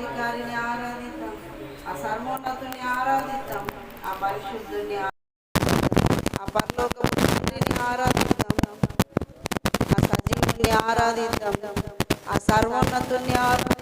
సర్వాధికారిని ఆరాధిద్దాం ఆ సర్వోన్నతుని ఆరాధిద్దాం ఆ పరిశుద్ధుని ఆ పరలోకపు ఆరాధిద్దాం ఆ సజీవుని ఆరాధిద్దాం ఆ సర్వోన్నతుని ఆరాధిద్దాం.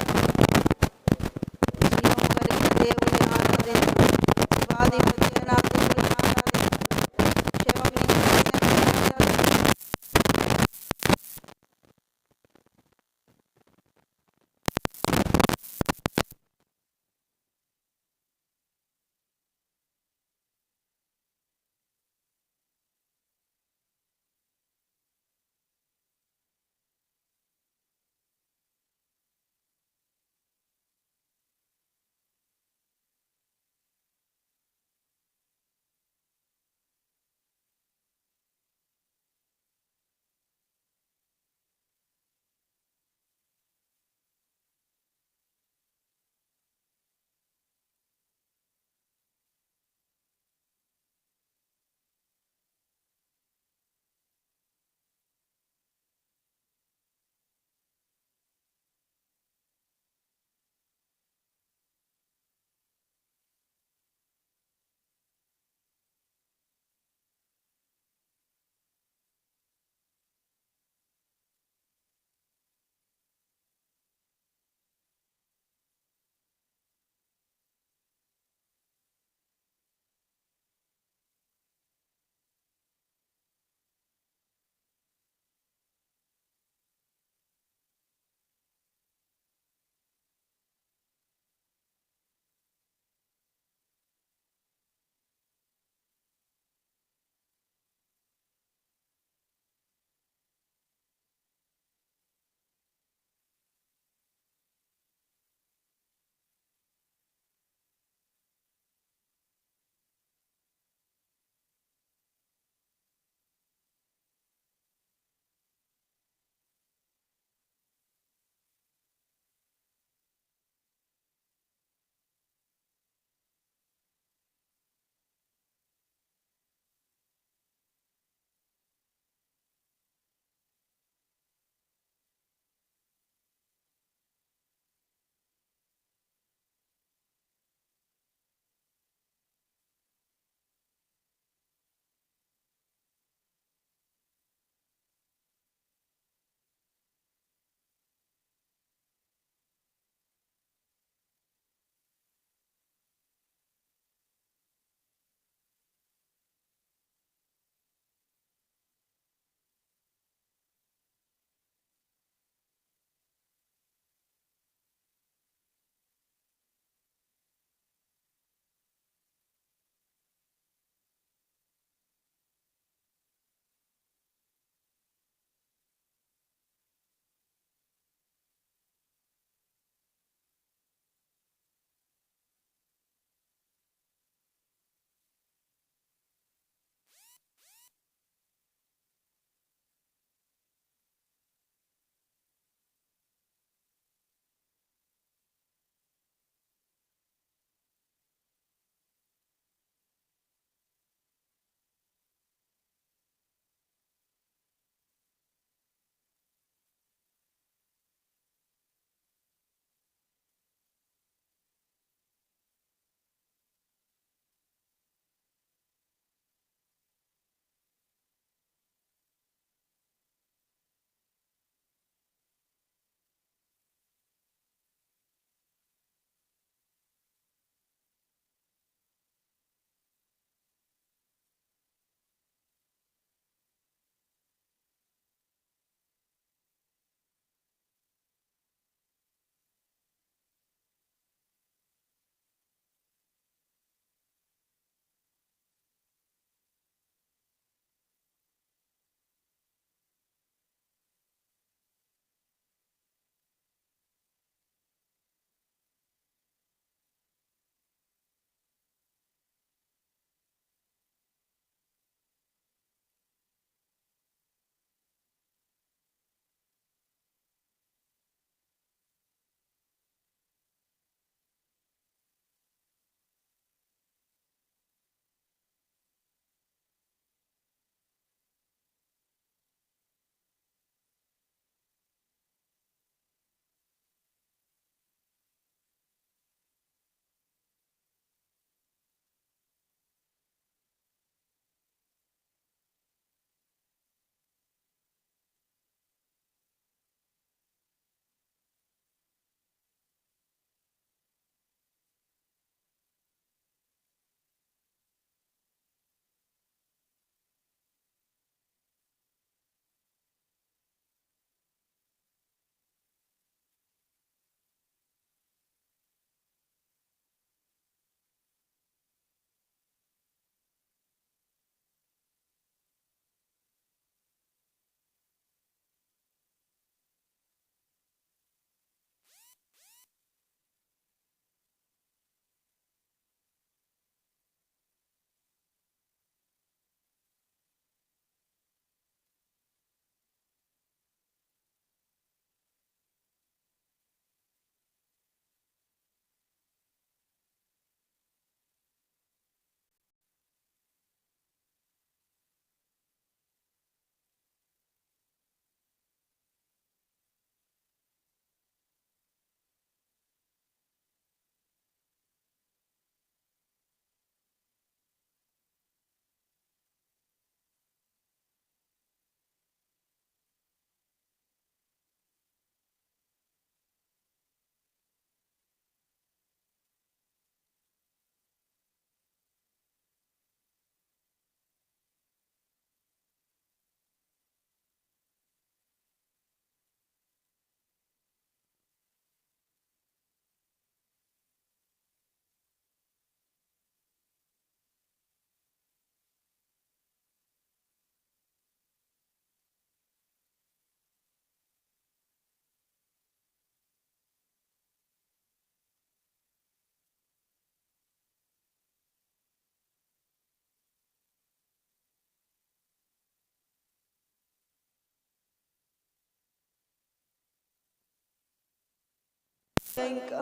ఇంకా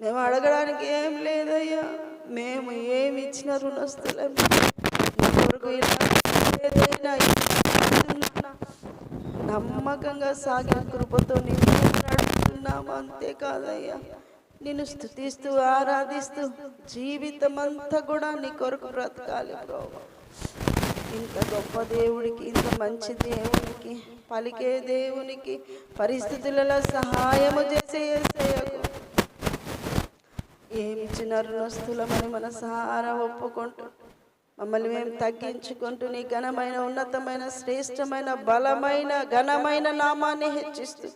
మేము అడగడానికి ఏం లేదయ్యా. మేము ఏమి ఇచ్చిన రుణస్తులం కొరకు ఇలా ఏదైనా నమ్మకంగా సాగిన కృపతో నేను అడుగుతున్నాము అంతేకాదయ్యా. నిన్ను స్థుతిస్తూ ఆరాధిస్తూ జీవితం అంతా కూడా నీ కొరకు బ్రతకాలి ప్రభు. ఇంత గొప్ప దేవుడికి ఇంత మంచి దేవునికి పలికే దేవునికి పరిస్థితులలో సహాయము చేసే యేసయ్యకు ఏమి ఇచ్చిన మన సహారా ఒప్పుకుంటూ. మమ్మల్ని మేము తగ్గించుకుంటూ నీ ఘనమైన ఉన్నతమైన శ్రేష్టమైన బలమైన ఘనమైన నామాన్ని హెచ్చిస్తూ.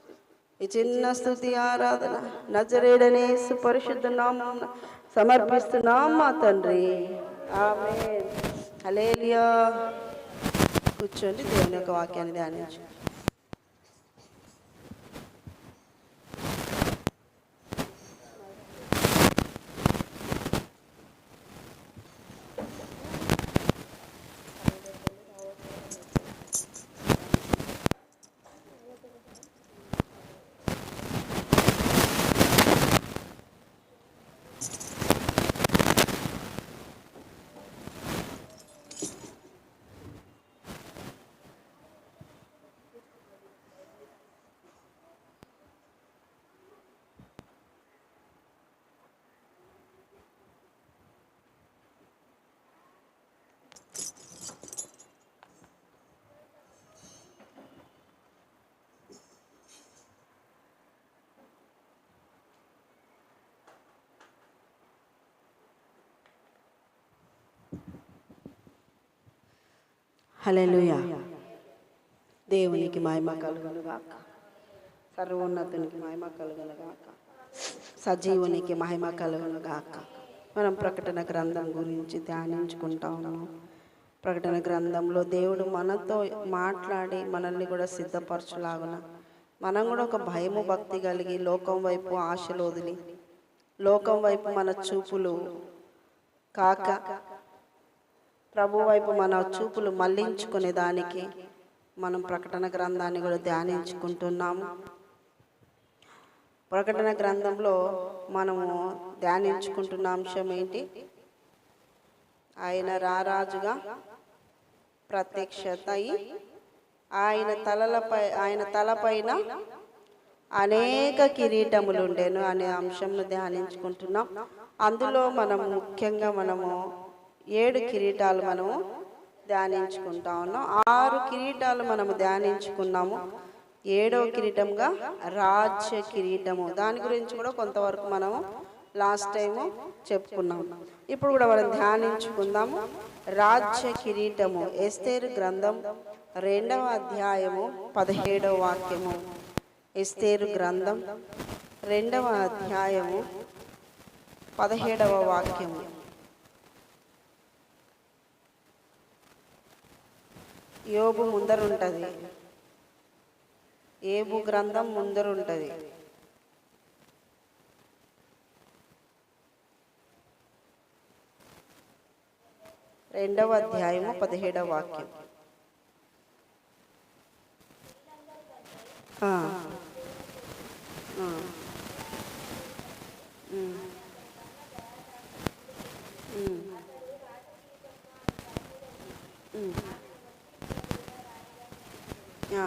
ఈ చిన్న స్థుతి ఆరాధన నజరేడనే సుపరిశుద్ధ నామం సమర్పిస్తున్నాం మా తండ్రి. ఆమె అలేలియా కూర్చోండి దేవుని యొక్క వాక్యాన్ని ధ్యానించు. హల్లెలూయా. దేవునికి మహిమ కలుగలుగాక సర్వోన్నతునికి మహిమ కలుగలుగాక సజీవునికి మహిమ కలుగునుగాక. మనం ప్రకటన గ్రంథం గురించి ధ్యానించుకుంటా ఉన్నాం. ప్రకటన గ్రంథంలో దేవుడు మనతో మాట్లాడి మనల్ని కూడా సిద్ధపరచులాగున. మనం కూడా ఒక భయము భక్తి కలిగి లోకం వైపు ఆశలు వదిలి లోకం వైపు మన చూపులు కాక ప్రభు వైపు మన చూపులు మళ్ళించుకునే దానికి మనం ప్రకటన గ్రంథాన్ని కూడా ధ్యానించుకుంటున్నాము. ప్రకటన గ్రంథంలో మనము ధ్యానించుకుంటున్న అంశం ఏంటి? ఆయన రారాజుగా ప్రత్యక్షత అయి ఆయన తలలపై ఆయన తలపైన అనేక కిరీటములు ఉండేను అనే అంశంను ధ్యానించుకుంటున్నాం. అందులో మనం ముఖ్యంగా మనము ఏడు కిరీటాలు మనము ధ్యానించుకుంటా ఉన్నాం. ఆరు కిరీటాలు మనము ధ్యానించుకున్నాము. ఏడవ కిరీటంగా రాజ్య కిరీటము. దాని గురించి కూడా కొంతవరకు మనము లాస్ట్ టైము చెప్పుకున్నాం. ఇప్పుడు కూడా మనం ధ్యానించుకుందాము రాజ్య కిరీటము. ఎస్తేరు గ్రంథం రెండవ అధ్యాయము పదిహేడవ వాక్యము. ఎస్తేరు గ్రంథం రెండవ అధ్యాయము పదిహేడవ వాక్యము. యోబు ముందరుంటుంది. ఏబు గ్రంథం ముందరుంటుంది. రెండవ అధ్యాయము పదిహేడవ వాక్యం ఆ. ఆ. ఉమ్. ఉమ్. ఉమ్. ఆ.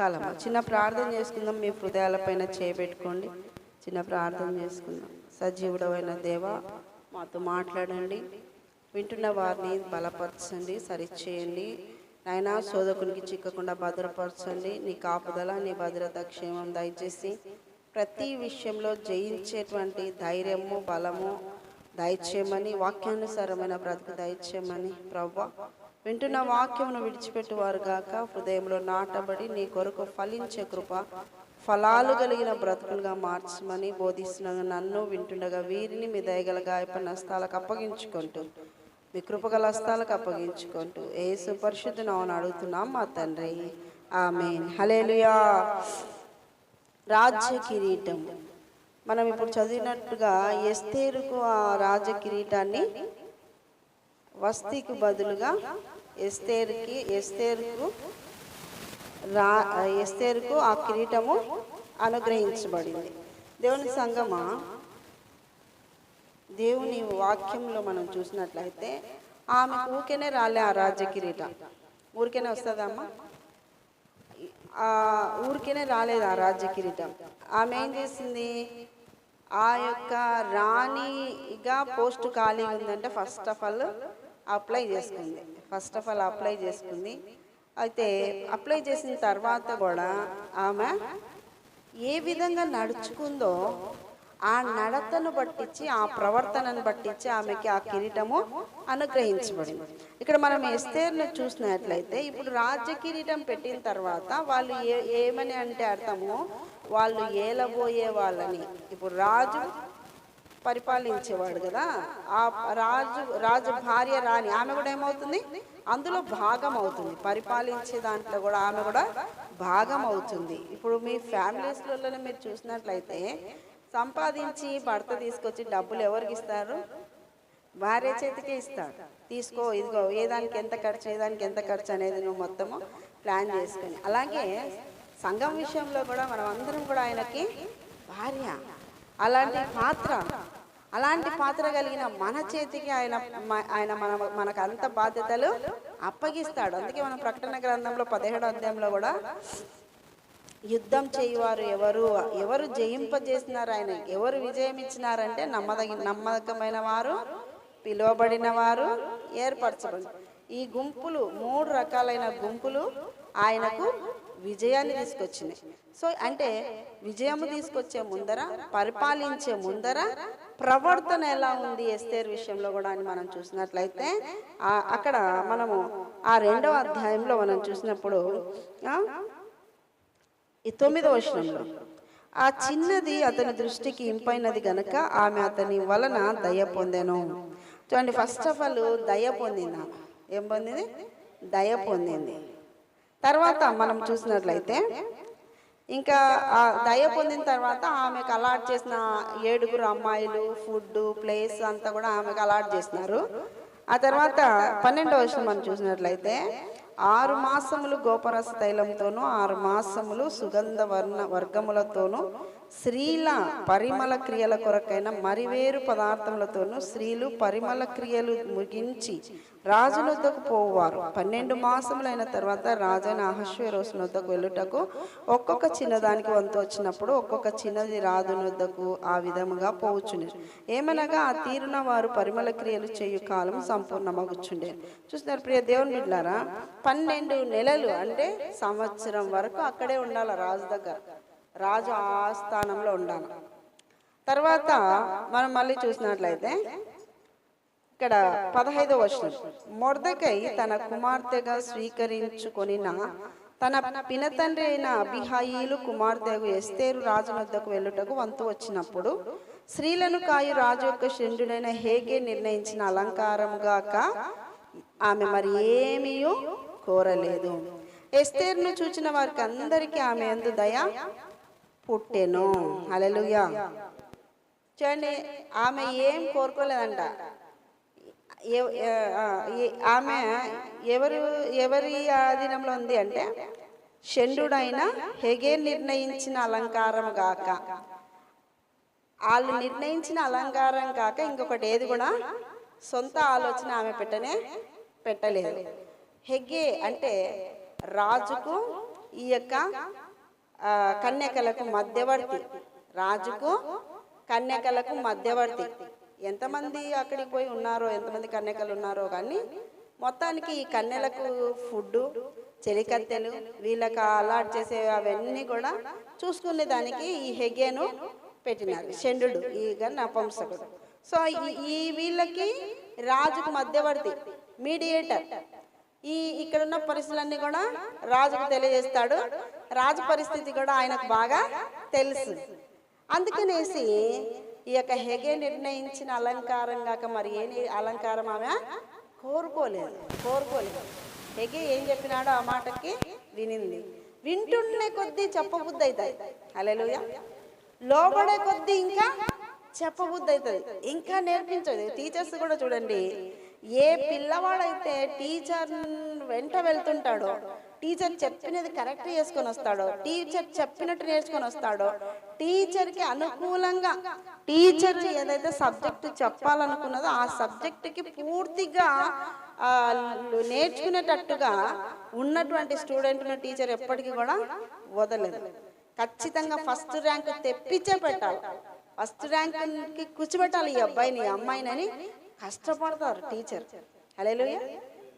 చాలా. చిన్న ప్రార్థన చేసుకుందాం. మీ హృదయాలపైన చేయబెట్టుకోండి చిన్న ప్రార్థన చేసుకుందాం. సజీవుడమైన దేవ మాతో మాట్లాడండి. వింటున్న వారిని బలపరచండి సరిచేయండి. నాయనా శోధకునికి చిక్కకుండా భద్రపరచండి. నీ కాపుదల నీ భద్రత క్షేమం దయచేసి ప్రతి విషయంలో జయించేటువంటి ధైర్యము బలము దయచేయమని వాక్యానుసారమైన బ్రతుకు దయచేయమని ప్రవ్వ. వింటున్న వాక్యమును విడిచిపెట్టువారు గాక హృదయంలో నాటబడి నీ కొరకు ఫలించే కృప ఫలాలు కలిగిన బ్రతుకులుగా మార్చమని బోధిస్తున్న నన్ను వింటుండగా వీరిని మీ దయగల గాయపడిన హస్తాలకు అప్పగించుకుంటూ. మీ కృపగల హస్తాలకు అప్పగించుకుంటూ. ఏ సుపరిశుద్ధ నామని అడుగుతున్నాం మా తండ్రి. ఆమె హలేలుయా రాజ్య కిరీటం. మనం ఇప్పుడు చదివినట్టుగా ఎస్తేరుకు ఆ రాజ కిరీటాన్ని వస్తీకి బదులుగా ఎస్తేరుకి ఎస్తేరుకు రా ఎస్తేరుకు ఆ కిరీటము అనుగ్రహించబడింది. దేవుని సంగమా? దేవుని వాక్యంలో మనం చూసినట్లయితే ఆమె ఊరికేనే రాలే ఆ రాజ్య కిరీటం ఊరికేనే వస్తుందమ్మా ఆ ఊరికేనే రాలేదు ఆ రాజ్య కిరీటం ఆమె ఏం చేసింది? ఆ యొక్క రాణిగా పోస్ట్ ఖాళీ ఉందంటే ఫస్ట్ ఆఫ్ ఆల్ అప్లై చేసుకుంది. ఫస్ట్ ఆఫ్ ఆల్ అప్లై చేసుకుంది. అయితే అప్లై చేసిన తర్వాత కూడా ఆమె ఏ విధంగా నడుచుకుందో ఆ నడతను పట్టించి ఆ ప్రవర్తనను పట్టించి ఆమెకి ఆ కిరీటము అనుగ్రహించబడింది. ఇక్కడ మనం ఎస్తేర్ను చూసినట్లయితే ఇప్పుడు రాజ్య కిరీటం పెట్టిన తర్వాత వాళ్ళు ఏ ఏమని అంటే అర్థము? వాళ్ళు ఏలబోయే వాళ్ళని. ఇప్పుడు రాజు పరిపాలించేవాడు కదా. ఆ రాజు రాజు భార్య రాణి ఆమె కూడా ఏమవుతుంది? అందులో భాగం అవుతుంది పరిపాలించే దాంట్లో కూడా ఆమె కూడా భాగం అవుతుంది ఇప్పుడు మీ ఫ్యామిలీస్లలో మీరు చూసినట్లయితే సంపాదించి భర్త తీసుకొచ్చి డబ్బులు ఎవరికి ఇస్తారు? భార్య చేతికే ఇస్తాడు తీసుకో ఇదిగో ఏ దానికి ఎంత ఖర్చు ఏ దానికి ఎంత ఖర్చు అనేది నువ్వు మొత్తము ప్లాన్ చేసుకొని. అలాగే సంఘం విషయంలో కూడా మనం అందరం కూడా ఆయనకి భార్య. అలాంటి పాత్ర అలాంటి పాత్ర కలిగిన మన చేతికి ఆయన ఆయన మన మనకు అంత బాధ్యతలు అప్పగిస్తాడు. అందుకే మనం ప్రకటన గ్రంథంలో పదిహేడు అధ్యాయంలో కూడా యుద్ధం చేయువారు ఎవరు ఎవరు జయింపజేసినారు ఆయన ఎవరు విజయం ఇచ్చినారంటే నమ్మదగి నమ్మకమైన వారు పిలువబడిన వారు ఏర్పరచబడి ఈ గుంపులు మూడు రకాలైన గుంపులు ఆయనకు విజయాన్ని తీసుకొచ్చినాయి. సో అంటే విజయము తీసుకొచ్చే ముందర పరిపాలించే ముందర ప్రవర్తన ఎలా ఉంది ఎస్తేర్ విషయంలో కూడా అని మనం చూసినట్లయితే అక్కడ మనము ఆ రెండవ అధ్యాయంలో మనం చూసినప్పుడు ఈ తొమ్మిదవ వచనంలో ఆ చిన్నది అతని దృష్టికి ఇంపైనది గనక ఆమె అతని వలన దయ పొందెను. చూడండి ఫస్ట్ ఆఫ్ ఆల్ దయ పొందింది? ఏం పొందింది? దయ పొందింది. తర్వాత మనం చూసినట్లయితే ఇంకా ఆ దయ పొందిన తర్వాత ఆమెకు అలాట్ చేసిన ఏడుగురు అమ్మాయిలు ఫుడ్ ప్లేస్ అంతా కూడా ఆమెకు అలాట్ చేసినారు. ఆ తర్వాత పన్నెండవ విషయం మనం చూసినట్లయితే ఆరు మాసములు గోపరస తైలంతోనూ ఆరు మాసములు సుగంధ వర్ణ వర్గములతోనూ స్త్రీల పరిమళ క్రియల కొరకైన మరివేరు పదార్థములతోనూ స్త్రీలు పరిమళ క్రియలు ముగించి రాజునొద్దకు పోవారు పన్నెండు మాసములైన తర్వాత రాజైన అహశ్వరోసునొద్దకు వెళ్ళుటకు ఒక్కొక్క చిన్నదానికి వంతు వచ్చినప్పుడు ఒక్కొక్క చిన్నది రాజునొద్దకు ఆ విధముగా పోవచ్చుండే ఏమనగా ఆ తీరున వారు పరిమళ క్రియలు చేయు కాలం సంపూర్ణమగుచుండే చూస్తున్నారు ప్రియ దేవుని బిడ్డారా పన్నెండు నెలలు అంటే సంవత్సరం వరకు అక్కడే ఉండాలి రాజు దగ్గర. రాజు ఆస్థానంలో ఉండాలి. తర్వాత మనం మళ్ళీ చూసినట్లయితే ఇక్కడ పదహైదవ వచనం. మొర్దకై తన కుమార్తెగా స్వీకరించుకొనిన తన పినతండ్రి అయిన అభిహాయిలు కుమార్తెకు ఎస్తేరు రాజు వద్దకు వెళ్ళుటకు వంతు వచ్చినప్పుడు స్త్రీలను కాయు రాజు యొక్క శండుడైన హేగే నిర్ణయించిన అలంకారముగాక ఆమె మరి ఏమీయూ కోరలేదు. ఎస్తేరును చూచిన వారికి అందరికీ ఆమె ఎందు దయ పుట్టెను. అలలుయా చూడండి ఆమె ఏం కోరుకోలేదంట. ఆమె ఎవరు ఎవరి ఆధీనంలో ఉంది అంటే షండుడైన హెగే నిర్ణయించిన అలంకారం గాక. వాళ్ళు నిర్ణయించిన అలంకారం కాక ఇంకొకటి ఏది కూడా సొంత ఆలోచన ఆమె పెట్టనే పెట్టలేదు. హెగే అంటే రాజుకు ఈ యొక్క కన్యకలకు మధ్యవర్తి. రాజుకు కన్యకలకు మధ్యవర్తి. ఎంతమంది అక్కడికి పోయి ఉన్నారో ఎంతమంది కన్యకలు ఉన్నారో కానీ మొత్తానికి ఈ కన్యలకు ఫుడ్ చెలికత్తెలు వీళ్ళకి అలాట్ చేసే అవన్నీ కూడా చూసుకునే దానికి ఈ హెగేను పెట్టినారు చంద్రుడు ఈ నపంసకుడు సో ఈ- ఈ వీళ్ళకి రాజుకు మధ్యవర్తి మీడియేటర్. ఈ ఇక్కడ ఉన్న పరిస్థితులన్నీ కూడా రాజుకు తెలియజేస్తాడు. రాజు పరిస్థితి కూడా ఆయనకు బాగా తెలుసు. అందుకనేసి ఈ యొక్క హెగే నిర్ణయించిన అలంకారం కాక మరి ఏ అలంకారం ఆమె కోరుకోలేదు కోరుకోలేదు. హెగే ఏం చెప్పినాడో ఆ మాటకి వినింది. వింటున్నే కొద్దీ చెప్పబుద్ధి అవుతుంది అలెలుయ లోబడే కొద్దీ ఇంకా చెప్పబుద్ధి అవుతుంది ఇంకా నేర్పించదు. టీచర్స్ కూడా చూడండి. ఏ పిల్లవాడైతే టీచర్ వెంట వెళ్తుంటాడో టీచర్ చెప్పినది కరెక్ట్ చేసుకొని వస్తాడో టీచర్ చెప్పినట్టు నేర్చుకొని వస్తాడో టీచర్కి అనుకూలంగా టీచర్ ఏదైతే సబ్జెక్ట్ చెప్పాలనుకున్నదో ఆ సబ్జెక్టుకి పూర్తిగా నేర్చుకునేటట్టుగా ఉన్నటువంటి స్టూడెంట్ను టీచర్ ఎప్పటికీ కూడా వదలదు. ఖచ్చితంగా ఫస్ట్ ర్యాంక్ తెప్పించే పెట్టాలి. ఫస్ట్ ర్యాంక్కి కూర్చోబెట్టాలి ఈ అబ్బాయిని ఈ అమ్మాయిని అని కష్టపడతారు టీచర్. హలో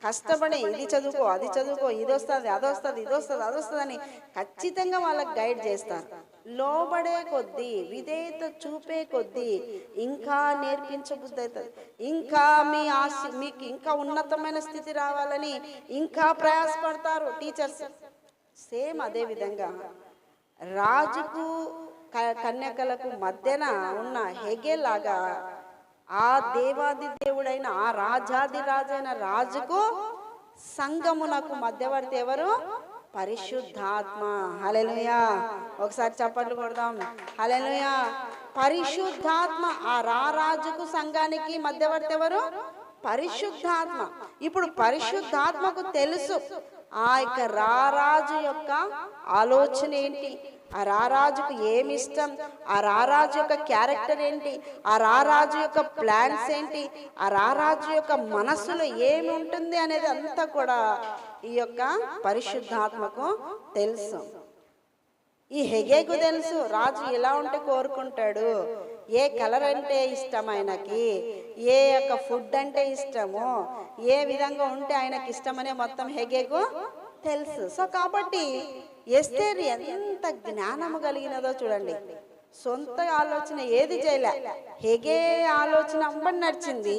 కష్టపడి ఇది చదువుకో అది చదువుకో ఇది వస్తుంది అది వస్తుంది ఇది వస్తుంది అది వస్తుంది అని ఖచ్చితంగా వాళ్ళకి గైడ్ చేస్తారు. లోబడే కొద్దీ విధేయత చూపే కొద్దీ ఇంకా నేర్పించబుద్ధి అవుతుంది. ఇంకా మీ ఆశ మీకు ఇంకా ఉన్నతమైన స్థితి రావాలని ఇంకా ప్రయాసపడతారు టీచర్స్. సేమ్ అదే విధంగా రాజుకు క- కన్యకలకు మధ్యన ఉన్న హెగేలాగా ఆ దేవాది దేవుడైన ఆ రాజాది రాజైన రాజుకు సంగమునకు మధ్యవర్తి ఎవరు? పరిశుద్ధాత్మ. హలెలుయా ఒకసారి చప్పట్లు కొడదాం. హలెలుయా పరిశుద్ధాత్మ. ఆ రారాజుకు సంఘానికి మధ్యవర్తి ఎవరు? పరిశుద్ధాత్మ. ఇప్పుడు పరిశుద్ధాత్మకు తెలుసు. ఆ యొక్క రారాజు యొక్క ఆలోచన ఏంటి? ఆ రారాజుకు ఏమి ఇష్టం? ఆ రారాజు యొక్క క్యారెక్టర్ ఏంటి? ఆ రారాజు యొక్క ప్లాన్స్ ఏంటి? ఆ రారాజు యొక్క మనసులో ఏమి ఉంటుంది అనేది అంతా కూడా ఈ యొక్క పరిశుద్ధాత్మకు తెలుసు. ఈ హెగేకు తెలుసు రాజు ఎలా ఉంటే కోరుకుంటాడు. ఏ కలర్ అంటే ఇష్టం ఆయనకి? ఏ యొక్క ఫుడ్ అంటే ఇష్టము? ఏ విధంగా ఉంటే ఆయనకి ఇష్టమనే మొత్తం హెగేకు తెలుసు. సో కాబట్టి ఎస్తేరు ఎంత జ్ఞానము కలిగినదో చూడండి. సొంత ఆలోచన ఏది చేయలే. హెగే ఆలోచన అంబడి నడిచింది.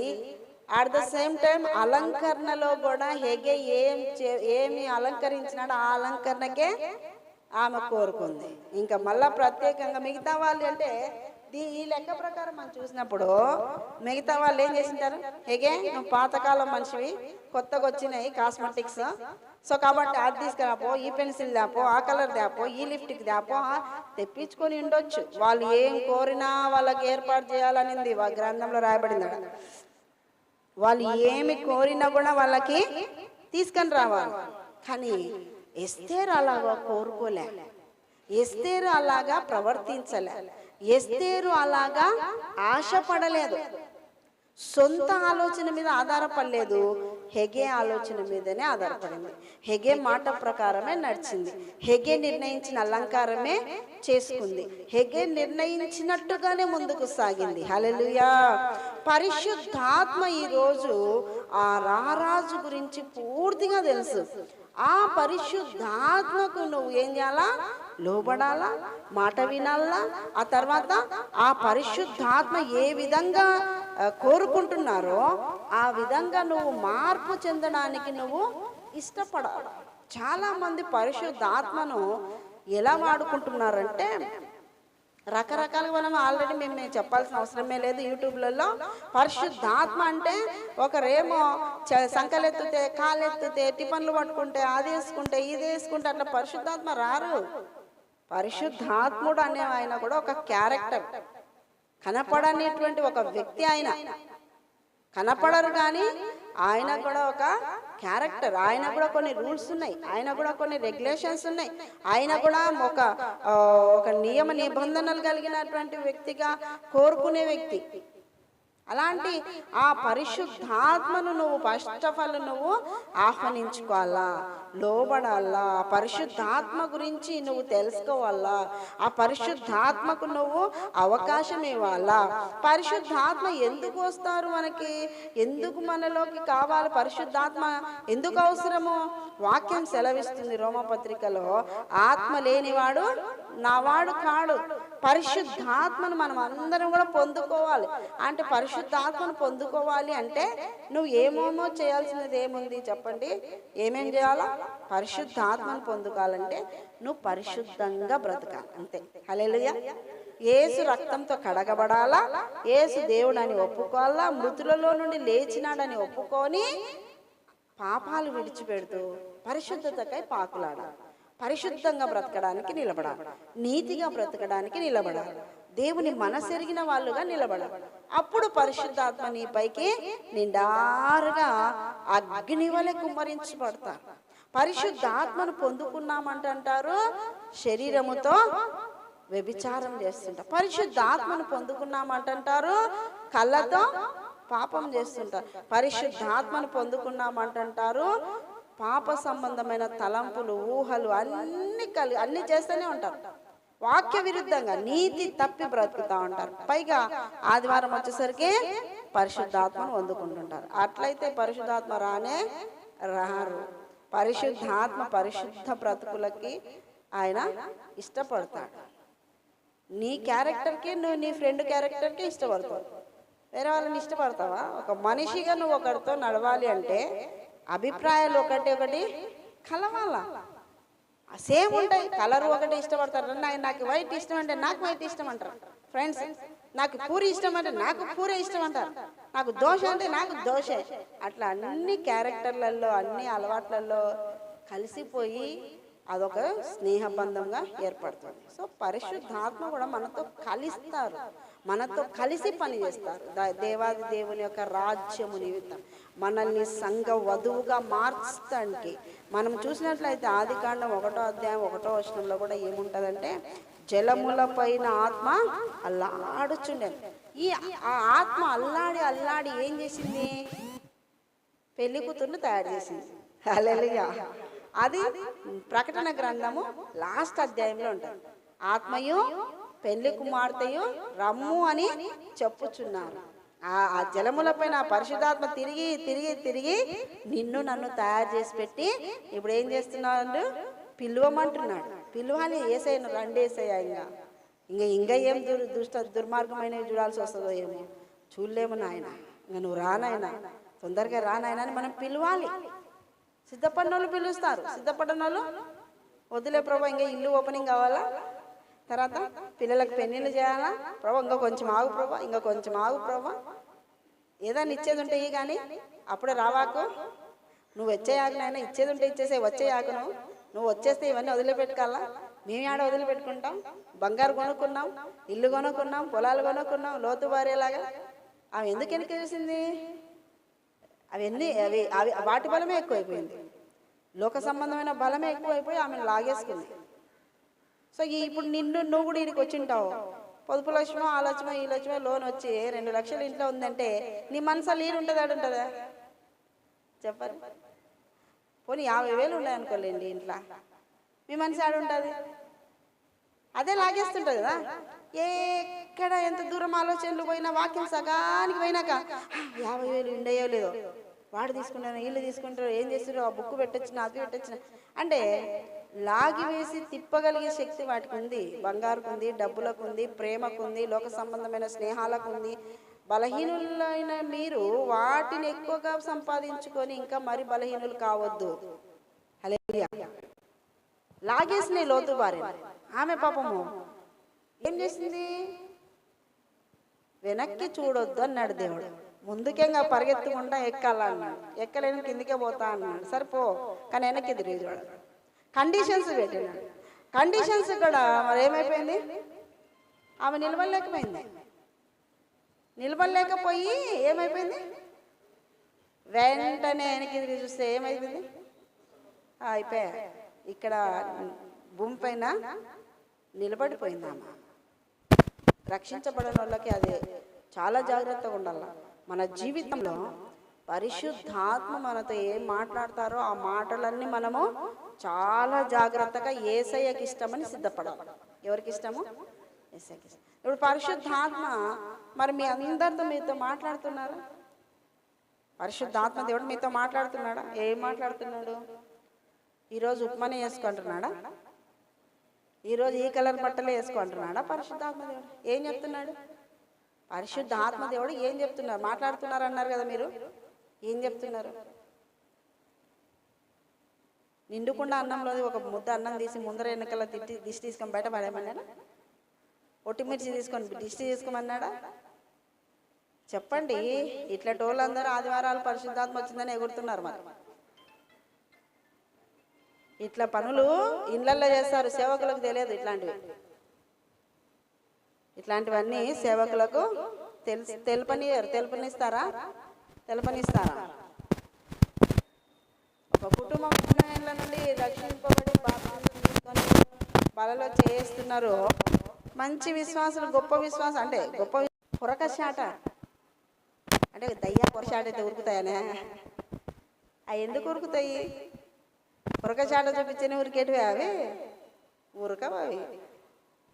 అట్ ద సేమ్ టైం అలంకరణలో కూడా హెగే ఏం చే- ఏమి అలంకరించినాడో ఆ అలంకరణకే ఆమె కోరుకుంది. ఇంకా మళ్ళా ప్రత్యేకంగా మిగతా వాళ్ళు అంటే దీ ఈ లెక్క ప్రకారం మనం చూసినప్పుడు మిగతా వాళ్ళు ఏం చేసింటారు? హెగే నువ్వు పాతకాలం మనిషివి కొత్తగా వచ్చినాయి కాస్మెటిక్స్ సో కాబట్టి అది తీసుకురాపో ఈ పెన్సిల్ దాపో ఆ కలర్ దాపో ఈ లిఫ్ట్కి దాపో తెప్పించుకొని ఉండొచ్చు. వాళ్ళు ఏం కోరినా వాళ్ళకి ఏర్పాటు చేయాలనింది. వాళ్ళ గ్రంథంలో రాయబడింది అక్కడ. వాళ్ళు ఏమి కోరినా కూడా వాళ్ళకి తీసుకొని రావాలి. కానీ ఎస్తేరు అలాగా కోరుకోలే. ఎస్తేరు అలాగా ప్రవర్తించలే. ఎస్తేరు అలాగా ఆశపడలేదు. సొంత ఆలోచన మీద ఆధారపడలేదు. హెగే ఆలోచన మీదనే ఆధారపడింది. హెగే మాట ప్రకారమే నడిచింది. హెగే నిర్ణయించిన అలంకారమే చేసుకుంది. హెగే నిర్ణయించినట్టుగానే ముందుకు సాగింది. హలలుయా పరిశుద్ధాత్మ ఈరోజు ఆ రారాజు గురించి పూర్తిగా తెలుసు. ఆ పరిశుద్ధాత్మకు నువ్వు ఏం చేయాలా? లోబడాలా? మాట వినాలా? ఆ తర్వాత ఆ పరిశుద్ధాత్మ ఏ విధంగా కోరుకుంటున్నారో ఆ విధంగా నువ్వు మార్పు చెందడానికి నువ్వు ఇష్టపడాలి చాలా మంది పరిశుద్ధాత్మను ఎలా వాడుకుంటున్నారంటే రకరకాలుగా మనం ఆల్రెడీ మేము నేను చెప్పాల్సిన అవసరమే లేదు యూట్యూబ్లలో. పరిశుద్ధాత్మ అంటే ఒకరేమో చ- సంకలెత్తితే కాలెత్తితే టిఫన్లు పట్టుకుంటే అది వేసుకుంటే ఇది వేసుకుంటే అట్లా పరిశుద్ధాత్మ రారు. పరిశుద్ధాత్ముడు అనే ఆయన కూడా ఒక క్యారెక్టర్. కనపడనేటువంటి ఒక వ్యక్తి ఆయన. కనపడరు కానీ ఆయన కూడా ఒక క్యారెక్టర్. ఆయన కూడా కొన్ని రూల్స్ ఉన్నాయి. ఆయన కూడా కొన్ని రెగ్యులేషన్స్ ఉన్నాయి. ఆయన కూడా ఒక ఒక నియమ నిబంధనలు కలిగినటువంటి వ్యక్తిగా కోరుకునే వ్యక్తి. అలాంటి ఆ పరిశుద్ధాత్మను నువ్వు ఫస్ట్ ఆఫ్ ఆల్ నువ్వు ఆహ్వానించుకోవాలా? లోబడాలా? పరిశుద్ధాత్మ గురించి నువ్వు తెలుసుకోవాలా? ఆ పరిశుద్ధాత్మకు నువ్వు అవకాశం ఇవ్వాలా? పరిశుద్ధాత్మ ఎందుకు వస్తారు మనకి? ఎందుకు మనలోకి కావాలి? పరిశుద్ధాత్మ ఎందుకు అవసరము? వాక్యం సెలవిస్తుంది రోమపత్రికలో ఆత్మ లేనివాడు నావాడు కాడు. పరిశుద్ధాత్మను మనం అందరం కూడా పొందుకోవాలి. అంటే పరిశుద్ధాత్మను పొందుకోవాలి అంటే నువ్వు ఏమేమో చేయాల్సినది ఏముంది చెప్పండి? ఏమేం చేయాలా? పరిశుద్ధాత్మను పొందుకోవాలంటే నువ్వు పరిశుద్ధంగా బ్రతకాలి. అంతే. హల్లెలూయా. ఏసు రక్తంతో కడగబడాలా? ఏసు దేవుడని ఒప్పుకోవాలా? మృతులలో నుండి లేచినాడని ఒప్పుకొని పాపాలు విడిచిపెడుతూ పరిశుద్ధతకై పాకులాడాలి పరిశుద్ధంగా బ్రతకడానికి నిలబడాలి నీతిగా బ్రతకడానికి నిలబడాలి దేవుని మనసెరిగిన వాళ్ళుగా నిలబడాలి అప్పుడు పరిశుద్ధాత్మ నీ పైకి నిండారుగా అగ్ని వలె కుమ్మరించబడతారు. పరిశుద్ధాత్మను పొందుకున్నామంటారు శరీరముతో వ్యభిచారం చేస్తుంటారు. పరిశుద్ధాత్మను పొందుకున్నామంటారు కళ్ళతో పాపం చేస్తుంటారు. పరిశుద్ధాత్మను పొందుకున్నామంటారు పాప సంబంధమైన తలంపులు ఊహలు అన్ని కలి అన్ని చేస్తూనే ఉంటారు వాక్య విరుద్ధంగా నీతి తప్పి బ్రతుకుతా ఉంటారు. పైగా ఆదివారం వచ్చేసరికి పరిశుద్ధాత్మను పొందుకుంటుంటారు అట్లయితే పరిశుద్ధాత్మ రానే రారు. పరిశుద్ధాత్మ పరిశుద్ధ బ్రతుకులకి ఆయన ఇష్టపడతాడు. నీ క్యారెక్టర్కి నువ్వు నీ ఫ్రెండ్ క్యారెక్టర్కి ఇష్టపడతావు. వేరే వాళ్ళని ఇష్టపడతావా? ఒక మనిషిగా నువ్వు ఒకరితో నడవాలి అంటే అభిప్రాయాలు ఒకటి ఒకటి కలవాల? సేమ్ ఉంటాయి. కలర్ ఒకటి ఇష్టపడతారు. నాకు నాకు వైట్ ఇష్టం అంటే నాకు వైట్ ఇష్టం అంటారు. ఫ్రెండ్స్ నాకు పూరి ఇష్టం అంటే నాకు పూరే ఇష్టం అంటారు. నాకు దోశ అంటే నాకు దోశ. అట్లా అన్ని క్యారెక్టర్లలో అన్ని అలవాట్లలో కలిసిపోయి అదొక స్నేహబంధంగా ఏర్పడుతుంది. సో పరిశుద్ధాత్మ కూడా మనతో కలిస్తారు. మనతో కలిసి పనిచేస్తారు దేవాది దేవుని యొక్క రాజ్యము నిమిత్తం. మనల్ని సంఘ వధువుగా మార్చడానికి. మనం చూసినట్లయితే ఆది కాండం ఒకటో అధ్యాయం ఒకటో వచనంలో కూడా ఏముంటుందంటే జలముల పైన ఆత్మ అల్లాడుచుండే. ఈ ఆ ఆత్మ అల్లాడి అల్లాడి ఏం చేసింది? పెళ్ళి కూతుర్ని తయారు చేసింది. హల్లెలూయా. అది ప్రకటన గ్రంథము లాస్ట్ అధ్యాయంలో ఉంటుంది. ఆత్మయు పెళ్ళి కుమార్తెయు రమ్ము అని చెప్పుచున్నారు. ఆ ఆ జలములపైన ఆ పరిశుధాత్మ తిరిగి తిరిగి తిరిగి నిన్ను నన్ను తయారు చేసి పెట్టి ఇప్పుడు ఏం చేస్తున్నాడు? పిలువమంటున్నాడు. పిలువాలి ఏసైను రండేసయ్యా ఇంకా. ఇంకా ఇంకా ఏం దుర్ దుష్ట దుర్మార్గమైనవి చూడాల్సి వస్తుందో ఏమో. చూడలేము నాయన. ఇంకా నువ్వు రానాయనా తొందరగా రానాయనా అని మనం పిలవాలి. సిద్ధపడినోళ్ళు పిలుస్తారు. సిద్ధపడినోళ్ళు వదిలే ప్రభా ఇంకా ఇల్లు ఓపెనింగ్ కావాలా? తర్వాత పిల్లలకు పెళ్ళిళ్ళు చేయాలా? ప్రభా ఇంకా కొంచెం ఆగు ప్రభా ఇంకా కొంచెం ఆగు ప్రభా. ఏదైనా ఇచ్చేది ఉంటే కానీ అప్పుడే రావాకు. నువ్వు వచ్చేయాకు నాయన ఇచ్చేది ఉంటే ఇచ్చేసే వచ్చేయాకు నువ్వు నువ్వు వచ్చేస్తే ఇవన్నీ వదిలిపెట్టుకోవాలా? మేము ఆడ వదిలిపెట్టుకుంటాం? బంగారు కొనుక్కున్నాం ఇల్లు కొనుక్కున్నాం పొలాలు కొనుక్కున్నాం లోతు బారేలాగా ఆమె ఎందుకు వెనక్కి చూసింది అవన్నీ అవి అవి వాటి బలమే ఎక్కువైపోయింది. లోక సంబంధమైన బలమే ఎక్కువైపోయి ఆమెను లాగేసుకుంది. సో ఈ ఇప్పుడు నిన్ను నువ్వు కూడా ఇక్కడికి వచ్చింటావు. పొదుపు లక్ష్యమో ఆ లక్ష్మో ఈ లక్ష్మో లోన్ వచ్చి రెండు లక్షలు ఇంట్లో ఉందంటే నీ మనసు లీన్ ఉంటుంది అడుంటుందా ఉంటుందా చెప్పరు. పోనీ యాభై వేలు ఉన్నాయనుకోలేండి ఇంట్లో. మీ మనిషి ఆడుంటుంది అదే లాగేస్తుంటుంది కదా. ఎక్కడ ఎంత దూరం ఆలోచనలు పోయినా వాక్యం సగానికి పోయినాక యాభై వేలు ఉండయో లేదో. వాడు తీసుకుంటాను వీళ్ళు తీసుకుంటారు ఏం చేస్తారు ఆ బుక్ పెట్టొచ్చిన అది పెట్టొచ్చిన. అంటే లాగి వేసి తిప్పగలిగే శక్తి వాటికి ఉంది బంగారుకు ఉంది డబ్బులకు ఉంది ప్రేమకు ఉంది లోక సంబంధమైన స్నేహాలకు ఉంది బలహీనులైన మీరు వాటిని ఎక్కువగా సంపాదించుకొని ఇంకా మరి బలహీనులు కావద్దు. హలే లాగేసినాయి లోతు భార్య ఆమె పాపము. ఏం చేసింది? వెనక్కి చూడొద్దు అన్నాడు దేవుడు. ముందుకేగా పరిగెత్తకుండా ఎక్కాలన్నాడు ఎక్కలేని కిందికే పోతా అన్నాడు. సరిపో కానీ వెనక్కి తిరిగి చూడాలి. కండిషన్స్ పెట్టినాడు. కండిషన్స్ కూడా మరి ఏమైపోయింది? ఆమె నిలవలేకపోయింది నిలబడలేకపోయి ఏమైపోయింది? వెంటనే వెనక్కి తిరిగి చూస్తే ఏమైపోయింది? అయిపోయా ఇక్కడ భూమి పైన నిలబడిపోయింది రక్షించబడిన వాళ్ళకి అది చాలా జాగ్రత్తగా ఉండాలి. మన జీవితంలో పరిశుద్ధాత్మ మనతో ఏం మాట్లాడతారో ఆ మాటలన్నీ మనము చాలా జాగ్రత్తగా ఏసయ్యకి ఇష్టమని సిద్ధపడాలి. ఎవరికి ఇష్టము? ఏసయ్యకి ఇప్పుడు పరిశుద్ధాత్మ మరి మీ అందరితో మీతో మాట్లాడుతున్నారా? పరిశుద్ధాత్మ దేవుడు మీతో మాట్లాడుతున్నాడా? ఏం మాట్లాడుతున్నాడు? ఈరోజు ఉప్మానే వేసుకుంటున్నాడా? ఈరోజు ఈ కలర్ బట్టలే వేసుకుంటున్నాడా పరిశుద్ధాత్మ దేవుడు? ఏం చెప్తున్నాడు? పరిశుద్ధ ఆత్మ దేవుడు ఏం చెప్తున్నారు? మాట్లాడుతున్నారు అన్నారు కదా మీరు? ఏం చెప్తున్నారు? నిండుకుండా అన్నంలోది ఒక ముద్ద అన్నం తీసి ముందర వెనకాల తిట్టి దిష్టి తీసుకొని బయట పడేమన్నాడా ఒట్టి మిర్చి తీసుకొని దిష్టి తీసుకోమన్నాడా? చెప్పండి ఇట్లా టోళ్ళందరూ ఆదివారాలు పరిశుద్ధాత్మ వచ్చిందని ఎగురుతున్నారు మరి. ఇట్లా పనులు ఇళ్ళల్లో చేస్తారు సేవకులకు తెలియదు ఇట్లాంటివి. ఇట్లాంటివన్నీ సేవకులకు తెలుసు తెలుపనియరు తెలుపనిస్తారా? తెలుపనిస్తారా? ఒక కుటుంబం నుండి రక్షింపబడి తీసుకొని బలలో చేస్తున్నారు. మంచి విశ్వాసులు గొప్ప విశ్వాసం అంటే గొప్ప పొరక శాట అంటే దయ్యా పొరచాట అయితే ఉరుకుతాయనే. అవి ఎందుకు ఉరుకుతాయి? పొరక చాట చూపించని ఉరికేటివి అవి? ఉరకవు అవి.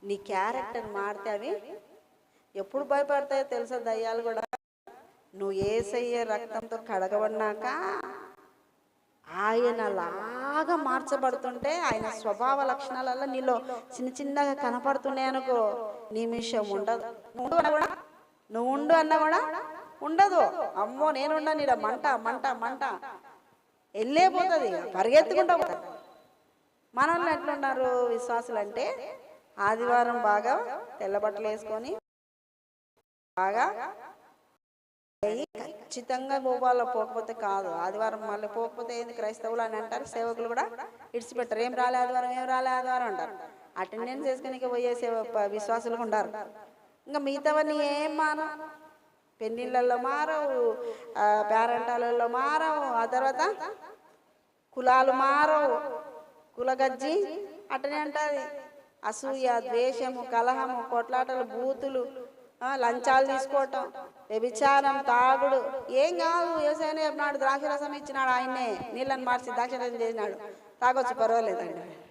నీ క్యారెక్టర్ మారితే అవి ఎప్పుడు భయపడతాయో తెలుసా దయ్యాలు కూడా? నువ్వు ఏసయ్య రక్తంతో కడగబడినాక ఆయన లాగా మార్చబడుతుంటే ఆయన స్వభావ లక్షణాలలో నీలో చిన్న చిన్నగా కనపడుతున్నాయి అనుకో నిమిషం ఉండదు. నువ్వు కూడా? నువ్వు ఉండు అన్నా కూడా? ఉండదు. అమ్మో నేనుండా నీడ మంట మంట మంట. వెళ్ళే పోతుంది పరిగెత్తుకుంటా పోతుంది. మనల్ని ఎట్లున్నారు విశ్వాసులు అంటే ఆదివారం బాగా తెల్లబట్టలు వేసుకొని బాగా ఖచ్చితంగా గోపాల పోకపోతే కాదు. ఆదివారం మళ్ళీ పోకపోతే ఏంది? క్రైస్తవులు అని అంటారు. సేవకులు కూడా ఇడిచిపెట్టారు. ఏం రాలే ఆదివారం? ఏం రాలే ఆదివారం అంటారు. అటెండెన్స్ వేసుకుని పోయే సేవ విశ్వాసులు ఉండరు ఇంకా మిగతావన్నీ ఏం మారవు? పెళ్ళిళ్ళల్లో మారవు ఆ, పేరంటాలలో మారవు. ఆ తర్వాత కులాలు మారవు. కులగజ్జి అటనే అంటది అసూయ ద్వేషము కలహము కొట్లాటలు బూతులు. లంచాలు తీసుకోవటం. వ్యభిచారం తాగుడు. ఏం కాదు వ్యవసాయం చెప్పినాడు ద్రాక్ష రసం ఇచ్చినాడు ఆయనే నీళ్ళని మార్చి ద్రాక్ష రసం చేసినాడు. తాగొచ్చు పర్వాలేదండి.